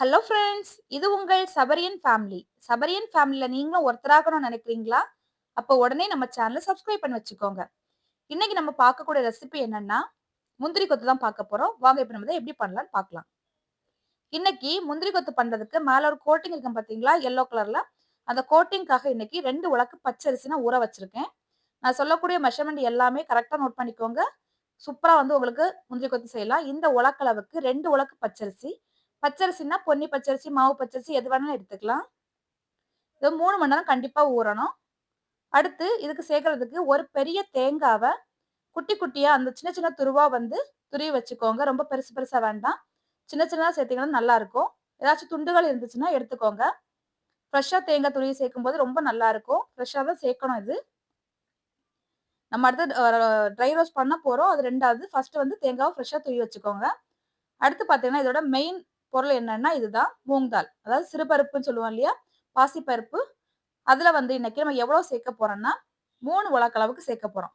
Hello friends! இது உங்கள் சபரியன் family. சபரியன் ஃபேமிலியில் நீங்களும் ஒருத்தராகணும்னு நினைக்கிறீங்களா? அப்போ உடனே நம்ம சேனலை சப்ஸ்கிரைப் பண்ணி வச்சுக்கோங்க. இன்னைக்கு நம்ம பார்க்கக்கூடிய ரெசிபி என்னன்னா, முந்திரி கொத்து தான் பார்க்க போகிறோம் வாங்க இப்போ நம்ம இத எப்படி பண்ணலாம்னு பார்க்கலாம். இன்னைக்கு முந்திரி கொத்து பண்ணுறதுக்கு மேலே ஒரு கோட்டிங் இருக்கும் பார்த்தீங்களா? எல்லோ கலரில் அந்த கோட்டிங்க்காக இன்னைக்கு ரெண்டு உலக்கு பச்சரிசி நான் ஊற வச்சுருக்கேன் நான் சொல்லக்கூடிய மெஷர்மெண்ட் எல்லாமே கரெக்டாக நோட் பண்ணிக்கோங்க. சூப்பராக வந்து உங்களுக்கு முந்திரி கொத்து செய்யலாம். இந்த உலக்களவுக்கு ரெண்டு உலக்கு பச்சரிசி. பச்சரிசின்னா பொன்னி பச்சரிசி, மாவு பச்சரிசி எது வேணாலும் எடுத்துக்கலாம். இது மூணு மணி நேரம் கண்டிப்பாக ஊறணும். அடுத்து இதுக்கு சேர்க்கறதுக்கு ஒரு பெரிய தேங்காவை குட்டி குட்டியாக அந்த சின்ன சின்ன துருவா வந்து துருவி வச்சுக்கோங்க. ரொம்ப பெருசு பெருசாக வேண்டாம். சின்ன சின்னதாக சேர்த்திங்கன்னா நல்லாயிருக்கும் ஏதாச்சும் துண்டுகள் இருந்துச்சுன்னா எடுத்துக்கோங்க. ஃப்ரெஷ்ஷாக தேங்காய் துருவி சேர்க்கும்போது ரொம்ப நல்லாயிருக்கும் ஃப்ரெஷ்ஷாக தான் சேர்க்கணும் இது. நம்ம அடுத்து ட்ரை ரோஸ்ட் பண்ண போகிறோம் அது ரெண்டாவது ஃபஸ்ட்டு வந்து தேங்காவை ஃப்ரெஷ்ஷாக துருவி வச்சுக்கோங்க. அடுத்து பார்த்தீங்கன்னா, இதோட மெயின் பொருள் என்னன்னா இதுதான். மூங் தால். அதாவது சிறுபருப்புன்னு சொல்லுவோம் இல்லையா? பாசிப்பருப்பு. அதில் வந்து இன்னைக்கு நம்ம எவ்வளோ சேர்க்க போறோம்னா, மூணு உலக்கு அளவுக்கு சேர்க்க போகிறோம்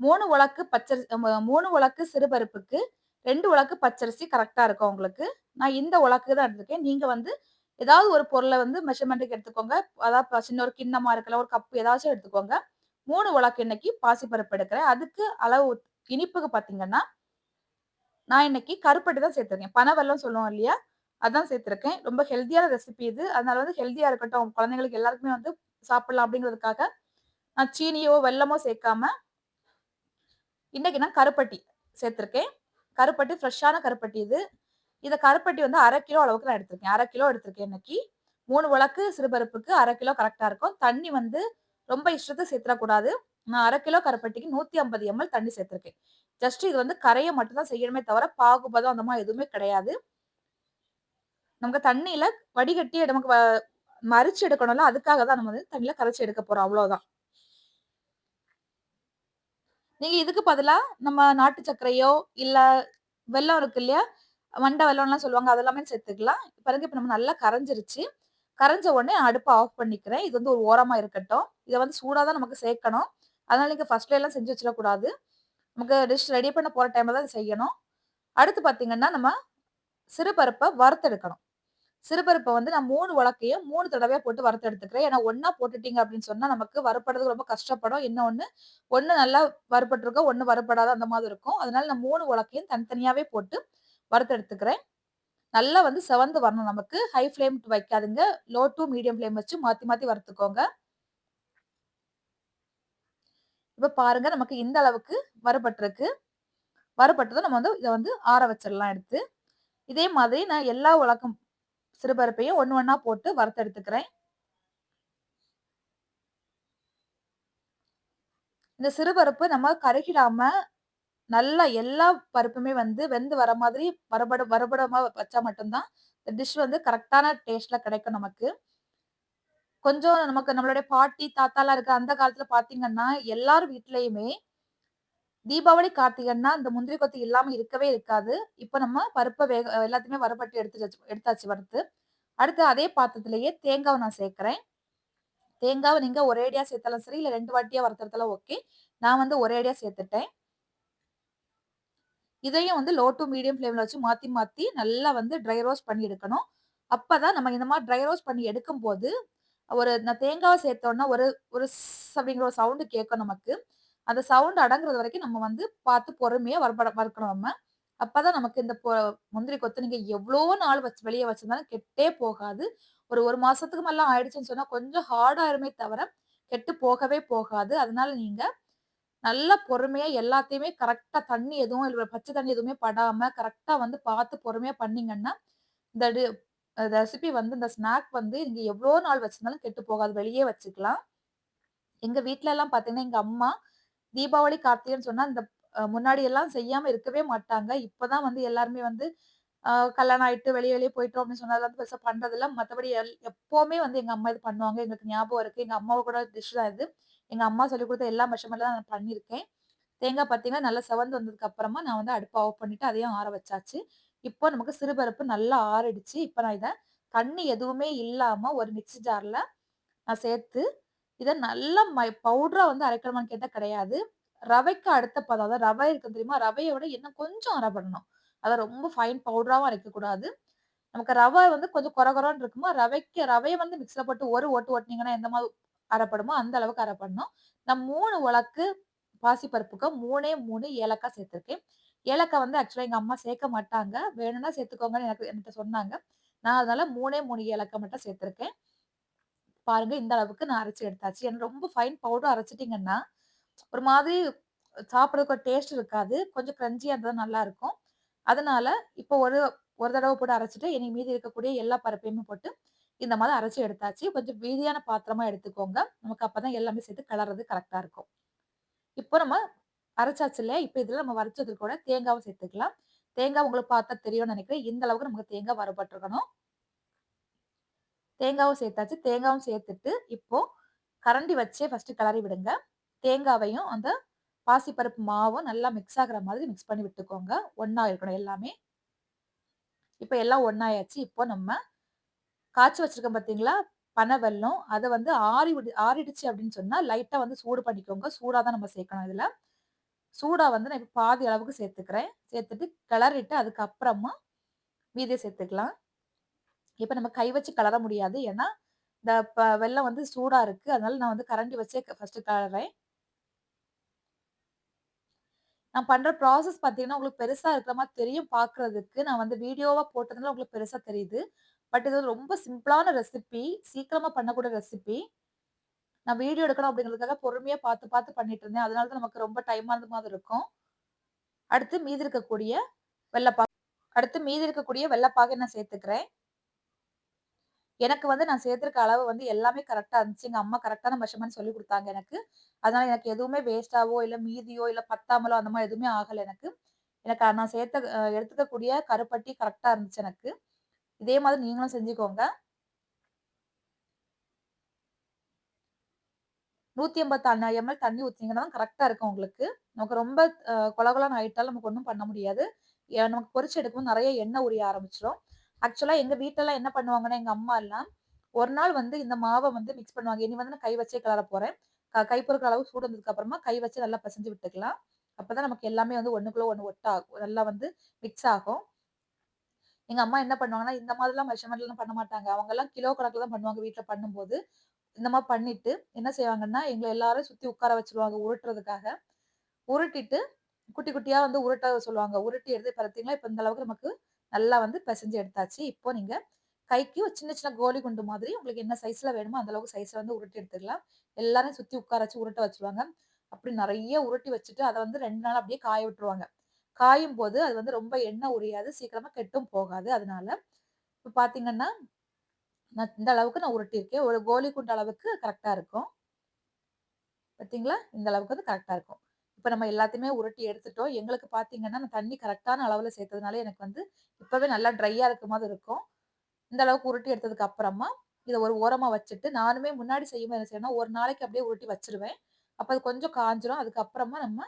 மூணு உலக்கு பச்சரிசி மூணு உலக்கு சிறுபருப்புக்கு ரெண்டு உலக்கு பச்சரிசி கரெக்டாக இருக்கும் உங்களுக்கு. நான் இந்த உலக்கு தான் எடுத்துருக்கேன் நீங்கள் வந்து ஏதாவது ஒரு பொருளை வந்து மெஷர்மெண்ட்டுக்கு எடுத்துக்கோங்க. அதாவது சின்ன ஒரு கிண்ணமாக இருக்கலாம், ஒரு கப்பு ஏதாச்சும் எடுத்துக்கோங்க. மூணு உலக்கு இன்னைக்கு பாசிப்பருப்பு எடுக்கிறேன். அதுக்கு அளவு இனிப்புக்கு பார்த்தீங்கன்னா, நான் இன்னைக்கு கருப்பட்டி தான் சேர்த்துருக்கேன் பனவெல்லம் சொல்லுவோம் இல்லையா? அதான் சேர்த்துருக்கேன் ரொம்ப ஹெல்த்தியான ரெசிபி இது. அதனால வந்து ஹெல்த்தியாக இருக்கட்டும். குழந்தைங்களுக்கு எல்லாருக்குமே வந்து சாப்பிடலாம் அப்படிங்கிறதுக்காக, நான் சீனியோ, வெல்லமோ சேர்க்காம இன்னைக்கு நான் கருப்பட்டி சேர்த்துருக்கேன் கருப்பட்டி ஃப்ரெஷ்ஷான கருப்பட்டி இது. இதை கருப்பட்டி வந்து அரை கிலோ அளவுக்கு நான் எடுத்திருக்கேன். அரை கிலோ எடுத்திருக்கேன் இன்னைக்கு. மூணு உலக்கு சிறுபருப்புக்கு அரை கிலோ கரெக்டாக இருக்கும். தண்ணி வந்து ரொம்ப இஷ்டத்தை சேர்த்துடக்கூடாது நான் அரை கிலோ கருப்பட்டிக்கு 150 எம்எல் தண்ணி சேர்த்துருக்கேன் ஜஸ்ட் இது வந்து கரையை மட்டும்தான் செய்யணுமே தவிர, பாகுபதம் அந்த மாதிரி எதுவுமே கிடையாது. நமக்கு தண்ணியில வடிகட்டி நமக்கு மறிச்சு எடுக்கணும்ல, அதுக்காக தான் நம்ம வந்து தண்ணியில கரைச்சு எடுக்க போறோம். அவ்வளோதான். நீங்க இதுக்கு பதிலா நம்ம நாட்டு சர்க்கரையோ, இல்ல வெள்ளம் இருக்கு இல்லையா? மண்ட வெள்ளம்லாம் சொல்லுவாங்க. அதெல்லாமே சேர்த்துக்கலாம். பாருங்க இப்ப நம்ம நல்லா கரைஞ்சிருச்சு. கரைஞ்ச உடனே அடுப்பை ஆஃப் பண்ணிக்கிறேன். இது வந்து ஒரு ஓரமா இருக்கட்டும். இதை வந்து சூடா தான் நமக்கு சேர்க்கணும். அதனால நீங்க ஃபர்ஸ்ட்லேலாம் செஞ்சு வச்சிடக்கூடாது. நமக்கு டிஷ் ரெடி பண்ண போற டைம்ல தான் செய்யணும். அடுத்து பார்த்தீங்கன்னா, நம்ம சிறுபருப்பை வறுத்தெடுக்கணும். சிறுபருப்பை வந்து நான் மூணு உலக்கையும் மூணு தடவையாக போட்டு வறுத்து எடுத்துக்கிறேன். ஏன்னா ஒன்றா போட்டுட்டீங்க அப்படின்னு சொன்னால் நமக்கு வறுபடுறதுக்கு ரொம்ப கஷ்டப்படும். இன்னும் ஒன்று ஒன்று நல்லா வறுபட்டுருக்கும், ஒன்று வறுபடாத அந்த மாதிரி இருக்கும். அதனால நான் மூணு உலக்கையும் தனித்தனியாகவே போட்டு வறுத்து எடுத்துக்கிறேன். நல்லா வந்து செவந்து வரணும் நமக்கு. ஹை ஃப்ளேம் வைக்காதுங்க லோ டூ மீடியம் ஃப்ளேம் வச்சு மாற்றி மாற்றி வறுத்துக்கோங்க. இப்போ பாருங்க நமக்கு இந்த அளவுக்கு வறுபட்டுருக்கு. வறுபட்டதும் நம்ம வந்து இதை வந்து ஆற வச்சிடலாம் எடுத்து. இதே மாதிரி நான் எல்லா உலகம் சிறுபருப்பையும் ஒன்று ஒன்றா போட்டு வறுத்தெடுத்துக்கிறேன் இந்த சிறுபருப்பு நம்ம கருகிடாம, நல்லா எல்லா பருப்புமே வந்து வெந்து வர மாதிரி வறுபட வறுபடாம வச்சா மட்டும்தான் இந்த டிஷ் வந்து கரெக்டான டேஸ்ட்ல கிடைக்கும் நமக்கு. கொஞ்சம் நமக்கு நம்மளுடைய பாட்டி, தாத்தாலாம் இருக்க அந்த காலத்துல பார்த்தீங்கன்னா, எல்லார் வீட்லயுமே தீபாவளி, கார்த்திகைன்னா இந்த முந்திரி கொத்தி இல்லாம இருக்கவே இருக்காது. இப்ப நம்ம பருப்பை வேக எல்லாத்தையுமே வரப்பட்டு எடுத்து வச்சு எடுத்தாச்சு வறுத்து. அடுத்து அதே பாத்திரத்திலேயே தேங்காவை நான் சேர்க்கிறேன். தேங்காவை நீங்க ஒரேடியா சேர்த்தாலும் சரி, இல்ல ரெண்டு வாட்டியா வறுத்துறதுலாம் ஓகே. நான் வந்து ஒரேடியா சேர்த்துட்டேன். இதையும் வந்து லோ டு மீடியம் ஃப்ளேம்ல வச்சு மாத்தி மாத்தி நல்லா வந்து ட்ரை ரோஸ்ட் பண்ணி எடுக்கணும். அப்பதான் நம்ம இந்த மாதிரி ட்ரை ரோஸ்ட் பண்ணி எடுக்கும் போது ஒரு நான் தேங்காவை சேர்த்தோன்னா ஒரு ஒரு அப்படிங்கிற ஒரு சவுண்டு கேட்கும் நமக்கு. அந்த சவுண்ட் அடங்குறது வரைக்கும் நம்ம வந்து பார்த்து பொறுமையா வறுபட வறுக்கணும் நம்ம. அப்பதான் நமக்கு இந்த பொ முந்திரி கொத்து நீங்க எவ்வளோ நாள் வச்சு வெளியே வச்சிருந்தாலும் கெட்டே போகாது. ஒரு ஒரு மாசத்துக்கு மேலாம் ஆயிடுச்சுன்னு சொன்னா கொஞ்சம் ஹார்ட் ஆயிருமே தவிர, கெட்டு போகவே போகாது. அதனால நீங்க நல்லா பொறுமையா எல்லாத்தையுமே கரெக்டா தண்ணி எதுவும் இல்ல பச்சை தண்ணி எதுவுமே படாம கரெக்டா வந்து பார்த்து பொறுமையா பண்ணீங்கன்னா, இந்த ரெசிபி வந்து இந்த ஸ்நாக் வந்து நீங்க எவ்வளோ நாள் வச்சிருந்தாலும் கெட்டு போகாது. வெளியே வச்சுக்கலாம். எங்க வீட்டுல எல்லாம் பாத்தீங்கன்னா எங்க அம்மா தீபாவளி, கார்த்திகைன்னு சொன்னா இந்த முன்னாடி எல்லாம் செய்யாம இருக்கவே மாட்டாங்க. இப்பதான் வந்து எல்லாருமே வந்து கல்யாணம் ஆயிட்டு வெளிய வெளியே போயிட்டோம் அப்படின்னு சொன்னதுல வந்து பெருசா பண்றதில்ல. மத்தபடி எல் எப்பவுமே வந்து எங்க அம்மா இது பண்ணுவாங்க. எங்களுக்கு ஞாபகம் இருக்கு. எங்க கூட டிஷ் தான் இது. எங்க அம்மா சொல்லி கொடுத்த எல்லா மெஷர்மென்ட்ல தான் நான் பண்ணியிருக்கேன். தேங்காய் பார்த்தீங்கன்னா, நல்லா செவந்து வந்ததுக்கு அப்புறமா நான் வந்து அடுப்பை ஆஃப் பண்ணிட்டு அதையும் ஆற வச்சாச்சு. இப்போ நமக்கு சிறுபருப்பு நல்லா ஆறிடுச்சு. இப்போ நான் இதை தண்ணி எதுவுமே இல்லாம ஒரு மிக்சி ஜார்ல நான் சேர்த்து, இதை நல்லா மை பவுடரா வந்து அரைக்கணுமான்னு கேட்டா கிடையாது. ரவைக்கு அடுத்த பதம். அதாவது ரவை இருக்கு தெரியுமா? ரவையை விட இன்னும் கொஞ்சம் அரைப்படணும் அதை ரொம்ப ஃபைன் பவுடராகவும் அரைக்கக்கூடாது. நமக்கு ரவை வந்து கொஞ்சம் கொர கொரன்னு இருக்குமா, ரவைக்கு ரவையை வந்து மிக்ஸில் போட்டு ஒரு ஓட்டு ஓட்டினீங்கன்னா எந்த மாதிரி அரைப்படுமோ, அந்த அளவுக்கு அரைப்படணும் நான் மூணு உலக்கு பாசிப்பருப்புக்கு 3ஏ 3 ஏலக்காய் சேர்த்துருக்கேன் ஏலக்காய் வந்து ஆக்சுவலாக எங்கள் அம்மா சேர்க்க மாட்டாங்க. வேணும்னா சேர்த்துக்கோங்கன்னு எனக்கு என்கிட்ட சொன்னாங்க. நான் அதனால 3ஏ 3 ஏலக்காய் மட்டும் சேர்த்திருக்கேன். பாருங்க இந்த அளவுக்கு நான் அரைச்சி எடுத்தாச்சு. ஏன்னா ரொம்ப ஃபைன் பவுடர் அரைச்சிட்டிங்கன்னா ஒரு மாதிரி சாப்பிட்றதுக்கு ஒரு டேஸ்ட் இருக்காது. கொஞ்சம் க்ரஞ்சியாக இருந்தால் நல்லா இருக்கும் அதனால இப்போ ஒரு ஒரு தடவை போட்டு அரைச்சிட்டு இனி மீதி இருக்கக்கூடிய எல்லா பருப்பையுமே போட்டு, இந்த மாதிரி அரைச்சி எடுத்தாச்சு. கொஞ்சம் மீதியான பாத்திரமா எடுத்துக்கோங்க. நமக்கு அப்பதான் எல்லாமே சேர்த்து கலர்றது கரெக்டா இருக்கும். இப்போ நம்ம அரைச்சாச்சு இல்லையா? இப்போ இதில் நம்ம வரைச்சது கூட தேங்காவும் சேர்த்துக்கலாம். தேங்காய் உங்களுக்கு பார்த்தா தெரியும்னு நினைக்கிறேன். இந்த அளவுக்கு நமக்கு தேங்காய் வரப்பட்டிருக்கணும் தேங்காவும் சேர்த்தாச்சு. தேங்காவும் சேர்த்துட்டு, இப்போ கரண்டி வச்சே ஃபர்ஸ்ட் கிளறி விடுங்க. தேங்காவையும், அந்த பாசிப்பருப்பு மாவும் நல்லா மிக்ஸ் ஆகுற மாதிரி மிக்ஸ் பண்ணி விட்டுக்கோங்க. ஒன்றா இருக்கணும் எல்லாமே. இப்போ எல்லாம் ஒன்றாயாச்சு இப்போ நம்ம காய்ச்சி வச்சிருக்கோம் பார்த்தீங்களா? பனை வெல்லம். அதை வந்து ஆறி விடு ஆறிடுச்சு அப்படின்னு சொன்னால் லைட்டாக வந்து சூடு பண்ணிக்கோங்க. சூடாக தான் நம்ம சேர்க்கணும் இதில் சூடாக வந்து நான் இப்போ பாதி அளவுக்கு சேர்த்துக்கிறேன். சேர்த்துட்டு கிளறிட்டு அதுக்கப்புறமா மீதியை சேர்த்துக்கலாம். இப்போ நம்ம கை வச்சு கலர முடியாது. ஏன்னா, இந்த வெள்ளம் வந்து சூடாக இருக்கு. அதனால நான் வந்து கரண்டி வச்சே ஃபர்ஸ்ட்டு கலறேன் நான் பண்ணுற ப்ராசஸ் பார்த்தீங்கன்னா, உங்களுக்கு பெருசாக இருக்கிற மாதிரி தெரியும் பார்க்கறதுக்கு. நான் வந்து வீடியோவாக போட்டதுனால உங்களுக்கு பெருசாக தெரியுது. பட் இது ரொம்ப சிம்பிளான ரெசிபி. சீக்கிரமாக பண்ணக்கூடிய ரெசிபி. நான் வீடியோ எடுக்கணும் அப்படிங்கிறதுக்காக பொறுமையாக பார்த்து, பார்த்து பண்ணிட்டு இருந்தேன். அதனால தான் நமக்கு ரொம்ப டைம் ஆனது மாதிரி இருக்கும். அடுத்து மீதி இருக்கக்கூடிய வெள்ளப்பாக அடுத்து மீதி இருக்கக்கூடிய வெள்ளப்பாக நான் சேர்த்துக்கிறேன். எனக்கு வந்து நான் சேர்த்துருக்க அளவு வந்து எல்லாமே கரெக்டாக இருந்துச்சு. எங்கள் அம்மா கரெக்டான மெஷர்மெண்ட் சொல்லி கொடுத்தாங்க எனக்கு. அதனால எனக்கு எதுவுமே வேஸ்டாவோ இல்லை மீதியோ, இல்லை பத்தாமலோ அந்த மாதிரி எதுவுமே ஆகலை எனக்கு. எனக்கு நான் சேர்த்த எடுத்துக்கக்கூடிய கருப்பட்டி கரெக்டாக இருந்துச்சு எனக்கு. இதே மாதிரி நீங்களும் செஞ்சுக்கோங்க. 185 எம்எல் தண்ணி ஊற்றிங்கன்னா தான் கரெக்டாக இருக்கும் உங்களுக்கு. நமக்கு ரொம்ப குலகுலான கொல ஆயிட்டாலும் நமக்கு ஒன்றும் பண்ண முடியாது. நமக்கு பொறிச்சு எடுக்கும்போது நிறைய எண்ணெய் உரிய ஆரம்பிச்சிடும் ஆக்சுவலா எங்க வீட்டெல்லாம் என்ன பண்ணுவாங்கன்னா, எங்க எல்லாம் ஒரு நாள் வந்து இந்த மாவை வந்து மிக்ஸ் பண்ணுவாங்க. இனி வந்து நான் கை வச்சே கலர போறேன். க கை பொறுக்கிற அளவு சூடு வந்ததுக்கு அப்புறமா கை வச்சு நல்லா பசஞ்சு விட்டுக்கலாம். அப்பதான் நமக்கு எல்லாமே வந்து ஒண்ணுக்குள்ள ஒண்ணு ஒட்டாகும் நல்லா வந்து மிக்ஸ் ஆகும். எங்க அம்மா என்ன பண்ணுவாங்கன்னா, இந்த மாதிரிலாம் மெஷர்மெண்ட்லாம் பண்ண மாட்டாங்க. அவங்கலாம் கிலோ கணக்குல தான் பண்ணுவாங்க வீட்டில் பண்ணும்போது. இந்த மாதிரி பண்ணிட்டு என்ன செய்வாங்கன்னா, எங்களை எல்லாரும் சுத்தி உட்கார வச்சுருவாங்க உருட்டுறதுக்காக. உருட்டிட்டு குட்டி குட்டியா வந்து உருட்ட சொல்லுவாங்க. உருட்டி எடுத்து பார்த்தீங்களா, இப்ப இந்த அளவுக்கு நமக்கு நல்லா வந்து பிசைஞ்சு எடுத்தாச்சு. இப்போ நீங்க கைக்கு ஒரு சின்ன சின்ன கோலி குண்டு மாதிரி உங்களுக்கு என்ன சைஸ்ல வேணுமோ அந்த அளவுக்கு சைஸ்ல வந்து உருட்டி எடுத்துக்கலாம். எல்லாரையும் சுத்தி உட்கார வச்சு உருட்ட வச்சுருவாங்க. அப்படி நிறைய உருட்டி வச்சுட்டு அதை வந்து ரெண்டு நாள் அப்படியே காய விட்டுருவாங்க. காயும் போது அது வந்து ரொம்ப எண்ணெய் உரியாது. சீக்கிரமா கெட்டும் போகாது. அதனால இப்போ பார்த்தீங்கன்னா, நான் இந்த அளவுக்கு நான் உருட்டியிருக்கேன். ஒரு கோலி குண்டு அளவுக்கு கரெக்டாக இருக்கும். பார்த்தீங்களா? இந்த அளவுக்கு வந்து கரெக்டாக இருக்கும். இப்போ நம்ம எல்லாத்தையுமே உருட்டி எடுத்துட்டோம். எங்களுக்கு பார்த்தீங்கன்னா, நான் தண்ணி கரெக்டான அளவில் சேர்த்ததுனால எனக்கு வந்து இப்போவே நல்லா ட்ரையாக இருக்க மாதிரி இருக்கும். இந்த அளவுக்கு உருட்டி எடுத்ததுக்கு அப்புறமா, இதை ஒரு ஓரமாக வச்சுட்டு, நானுமே முன்னாடி செய்யும்போது என்ன செய்யணும் ஒரு நாளைக்கு அப்படியே உருட்டி வச்சிருவேன் அப்போ அது கொஞ்சம் காஞ்சிரும் அதுக்கப்புறமா நம்ம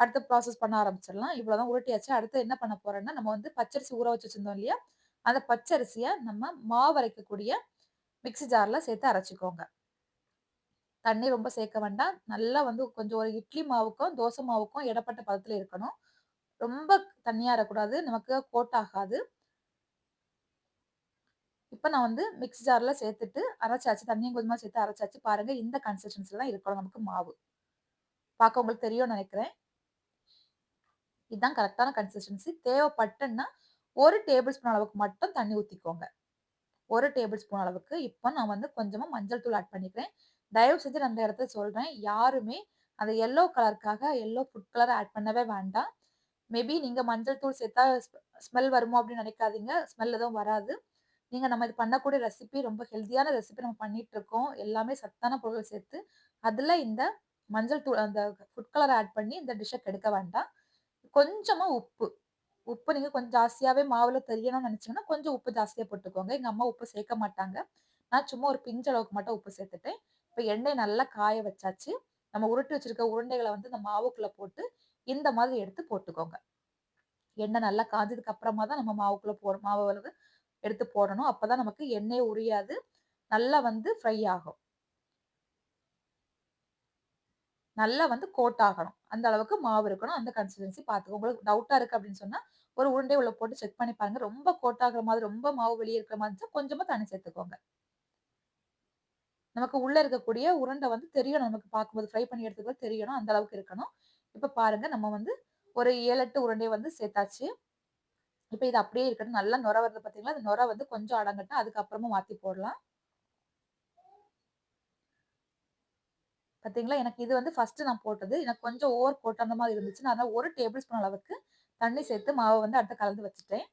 அடுத்த ப்ராசஸ் பண்ண ஆரம்பிச்சிடலாம். இவ்வளோதான் உருட்டியாச்சு. அடுத்து என்ன பண்ண போறேன்னா, நம்ம வந்து பச்சரிசி ஊற வச்சு வச்சிருந்தோம் இல்லையா? அந்த பச்சரிசியை நம்ம மாவு அரைக்கக்கூடிய மிக்ஸி ஜாரில் சேர்த்து அரைச்சிக்கோங்க தண்ணி ரொம்ப சேர்க்க வேண்டாம். நல்லா வந்து கொஞ்சம் ஒரு இட்லி மாவுக்கும், தோசை மாவுக்கும் இடப்பட்ட பதத்தில் இருக்கணும். ரொம்ப தண்ணியாக இருக்கக்கூடாது. நமக்கு கோட் ஆகாது. இப்போ நான் வந்து மிக்ஸி ஜாரில் சேர்த்துட்டு அரைச்சாச்சு. தண்ணியும் கொஞ்சமாக சேர்த்து அரைச்சாச்சு. பாருங்கள் இந்த கன்சிஸ்டன்சில தான் இருக்கணும் நமக்கு மாவு. பார்க்க உங்களுக்கு தெரியும்னு நினைக்கிறேன் இதுதான் கரெக்டான கன்சிஸ்டன்சி. தேவைப்பட்டுன்னா ஒரு டேபிள் ஸ்பூன் அளவுக்கு மட்டும் தண்ணி ஊற்றிக்கோங்க ஒரு டேபிள் ஸ்பூன் அளவுக்கு. இப்போ நான் வந்து கொஞ்சமாக மஞ்சள் தூள் ஆட் பண்ணிக்கிறேன். தயவு செஞ்சு நான் அந்த இடத்துல சொல்றேன். யாருமே அந்த எல்லோ கலருக்காக எல்லோ ஃபுட் கலர் ஆட் பண்ணவே வேண்டாம். மேபி நீங்க மஞ்சள் தூள் சேர்த்தா ஸ்மெல் வருமோ அப்படின்னு நினைக்காதீங்க ஸ்மெல் எதுவும் வராது. நீங்க நம்ம இது பண்ணக்கூடிய ரெசிபி ரொம்ப ஹெல்தியான ரெசிபி நம்ம பண்ணிட்டுருக்கோம். எல்லாமே சத்தான பொருள் சேர்த்து, அதுல இந்த மஞ்சள் தூள் அந்த ஃபுட் கலர் ஆட் பண்ணி இந்த டிஷ்ஷை கெடுக்க வேண்டாம். கொஞ்சமா உப்பு. உப்பு நீங்க கொஞ்சம் ஜாஸ்தியாவே மாவுல தெரியணும்னு நெனச்சீங்கன்னா, கொஞ்சம் உப்பு ஜாஸ்தியா போட்டுக்கோங்க. எங்க அம்மா உப்பு சேர்க்க மாட்டாங்க. நான் சும்மா ஒரு பிஞ்ச் அளவுக்கு மட்டும் உப்பு சேர்த்துட்டேன். இப்போ எண்ணெய் நல்லா காய வச்சாச்சு. நம்ம உருட்டி வச்சிருக்க உருண்டைகளை வந்து இந்த மாவுக்குள்ள போட்டு, இந்த மாதிரி எடுத்து போட்டுக்கோங்க. எண்ணெய் நல்லா காஞ்சதுக்கு அப்புறமா தான் நம்ம மாவுக்குள்ள போட மாவு வந்து எடுத்து போடணும். அப்பதான் நமக்கு எண்ணெய் உரியாது. நல்லா வந்து ஃப்ரை ஆகும். நல்லா வந்து கோட் ஆகணும். அந்த அளவுக்கு மாவு இருக்கணும். அந்த கன்சிஸ்டன்சி பார்த்துக்கோ உங்களுக்கு டவுட்டா இருக்கு அப்படின்னு சொன்னா, ஒரு உருண்டை உள்ள போட்டு செக் பண்ணி பாருங்க. ரொம்ப கோட்டாகுற மாதிரி, ரொம்ப மாவு வெளியே இருக்கிற மாதிரி இருந்துச்சா கொஞ்சமா தண்ணி சேர்த்துக்கோங்க. நமக்கு உள்ள இருக்கக்கூடிய உருண்டை வந்து தெரியணும். நமக்கு பார்க்கும்போது ஃப்ரை பண்ணி எடுத்துக்கிறது தெரியணும். அந்த அளவுக்கு இருக்கணும். இப்ப பாருங்க நம்ம வந்து ஒரு 7, 8 உருண்டைய வந்து சேர்த்தாச்சு. இப்ப இது அப்படியே இருக்கட்டும். நல்லா நுர வருது பார்த்தீங்களா? அந்த நுர வந்து கொஞ்சம் அடங்கட்டும். அதுக்கப்புறமா மாத்தி போடலாம். பார்த்தீங்களா? எனக்கு இது வந்து ஃபர்ஸ்ட் நான் போட்டது. எனக்கு கொஞ்சம் ஓவர் போட்ட அந்த மாதிரி இருந்துச்சு. நான் ஒரு டேபிள் ஸ்பூன் அளவுக்கு தண்ணி சேர்த்து மாவை வந்து அடுத்து கலந்து வச்சுட்டேன்.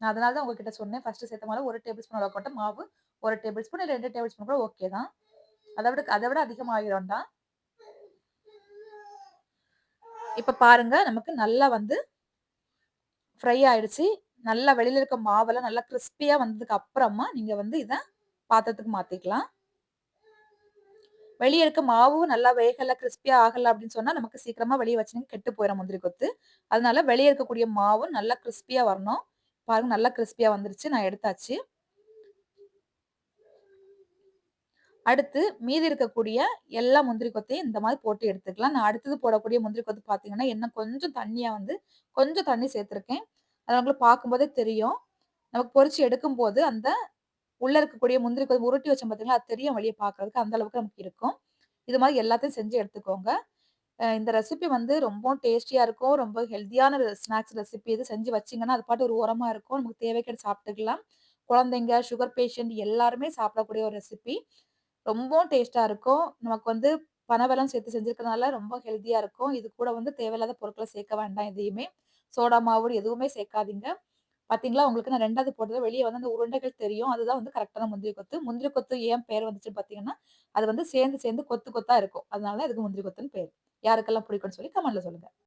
நான் அதனால தான் உங்ககிட்ட சொன்னேன். ஃபர்ஸ்ட் சேர்த்த மாதிரி ஒரு டேபிள் ஸ்பூன் அளவு போட்ட மாவு ஒரு டேபிள் ஸ்பூன், ரெண்டு டேபிள் ஸ்பூன் கூட ஓகே தான். அதை விட அதை விட அதிகமாகிடும் தான் இப்போ பாருங்க நமக்கு நல்லா வந்து ஃப்ரை ஆயிடுச்சு. நல்லா வெளியில் இருக்க மாவெல்லாம் நல்லா கிறிஸ்பியாக வந்ததுக்கு அப்புறமா, நீங்கள் வந்து இதை பாத்திரத்துக்கு மாற்றிக்கலாம் வெளியே இருக்க மாவும் நல்லா வேகல, கிறிஸ்பியாக ஆகலை அப்படின்னு சொன்னால் நமக்கு சீக்கிரமாக வெளியே வச்சீங்கன்னா கெட்டு போயிடும் முந்திரி கொத்து. அதனால வெளியே இருக்கக்கூடிய மாவும் நல்லா கிறிஸ்பியாக வரணும். பாருங்க நல்லா கிறிஸ்பியாக வந்துருச்சு. நான் எடுத்தாச்சு. அடுத்து மீதி இருக்கக்கூடிய எல்லா முந்திரி கொத்தையும் இந்த மாதிரி போட்டு எடுத்துக்கலாம். நான் அடுத்தது போடக்கூடிய முந்திரி கொத்து பார்த்தீங்கன்னா, என்ன கொஞ்சம் தண்ணியாக வந்து கொஞ்சம் தண்ணி சேர்த்துருக்கேன். அது உங்களுக்கு பார்க்கும்போதே தெரியும். நமக்கு பொரிச்சு எடுக்கும்போது அந்த உள்ள இருக்கக்கூடிய முந்திரி கொத்து உருட்டி வச்சோம் பார்த்தீங்களா, அது தெரியும் வெளிய பார்க்கறதுக்கு. அந்த அளவுக்கு நமக்கு இருக்கும். இது மாதிரி எல்லாத்தையும் செஞ்சு எடுத்துக்கோங்க. இந்த ரெசிபி வந்து ரொம்பவும் டேஸ்டியாக இருக்கும். ரொம்ப ஹெல்த்தியான ஸ்நாக்ஸ் ரெசிபி இது. செஞ்சு வச்சிங்கன்னா அது பாட்டு ஒரு உரமாக இருக்கும். நமக்கு தேவைக்கு சாப்பிட்டுக்கலாம். குழந்தைங்க, சுகர் பேஷண்ட் எல்லாருமே சாப்பிடக்கூடிய ஒரு ரெசிபி. ரொம்பவும் டேஸ்ட்டாக இருக்கும். நமக்கு வந்து பனைவெல்லாம் சேர்த்து செஞ்சுருக்கனால ரொம்ப ஹெல்த்தியாக இருக்கும். இது கூட வந்து தேவையில்லாத பொருட்களை சேர்க்க வேண்டாம் எதையுமே. சோடா மாவு எதுவுமே சேர்க்காதீங்க. பார்த்தீங்களா, உங்களுக்கு நான் ரெண்டாவது போட்டது வெளியே வந்து அந்த உருண்டைகள் தெரியும். அதுதான் வந்து கரெக்டான முந்திரி கொத்து. முந்திரி கொத்து ஏன் பேர் வந்துச்சுன்னு பார்த்தீங்கன்னா, அது வந்து சேர்ந்து சேர்ந்து கொத்து கொத்தாக இருக்கும். அதனால தான் இதுக்கு முந்திரி கொத்துன்னு பேர் யாருக்கெல்லாம் பிடிக்கும்னு சொல்லி கமெண்ட்ல சொல்லுங்கள்